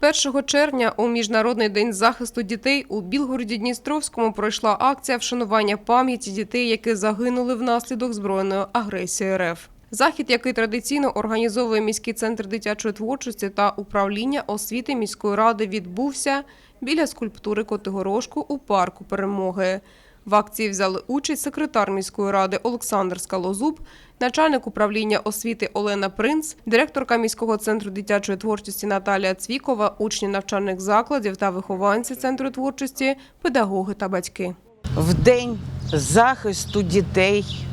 1 червня у Міжнародний день захисту дітей у Білгороді Дністровському пройшла акція вшанування пам'яті дітей, які загинули внаслідок збройної агресії РФ. Захід, який традиційно організовує міський центр дитячої творчості та управління освіти міської ради, відбувся біля скульптури Котигорошку у парку Перемоги. В акції взяли участь секретар міської ради Олександр Скалозуб, начальник управління освіти Олена Принц, директорка міського центру дитячої творчості Наталія Цвікова, учні навчальних закладів та вихованці центру творчості, педагоги та батьки. в день захисту дітей.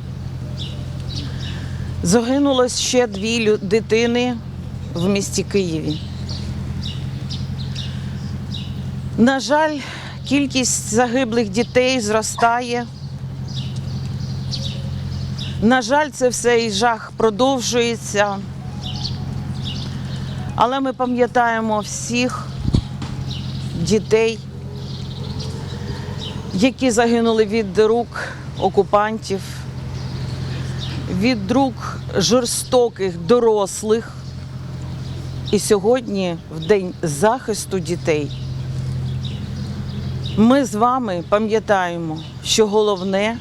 Загинуло ще дві дитини в місті Києві. На жаль, кількість загиблих дітей зростає. На жаль, це все і жах продовжується. Але ми пам'ятаємо всіх дітей, які загинули від рук окупантів, від рук жорстоких дорослих. І сьогодні, в День захисту дітей, ми з вами пам'ятаємо, що головне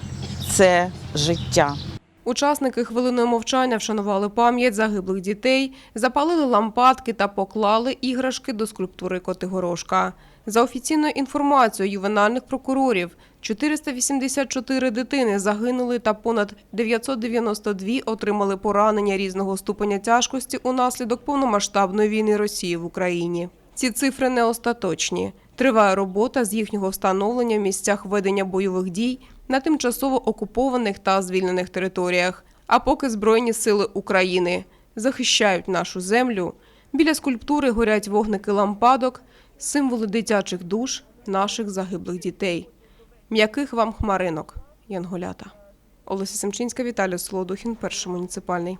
це життя. Учасники хвилиною мовчання вшанували пам'ять загиблих дітей, запалили лампадки та поклали іграшки до скульптури Котигорошка. За офіційною інформацією ювенальних прокурорів, 484 дитини загинули та понад 992 отримали поранення різного ступеня тяжкості унаслідок повномасштабної війни Росії в Україні. Ці цифри не остаточні. Триває робота з їхнього встановлення в місцях ведення бойових дій на тимчасово окупованих та звільнених територіях. А поки Збройні сили України захищають нашу землю, біля скульптури горять вогники лампадок, символи дитячих душ наших загиблих дітей. М'яких вам хмаринок, Янголята. Олеся Семчинська, Віталій Солодухін, перший муніципальний.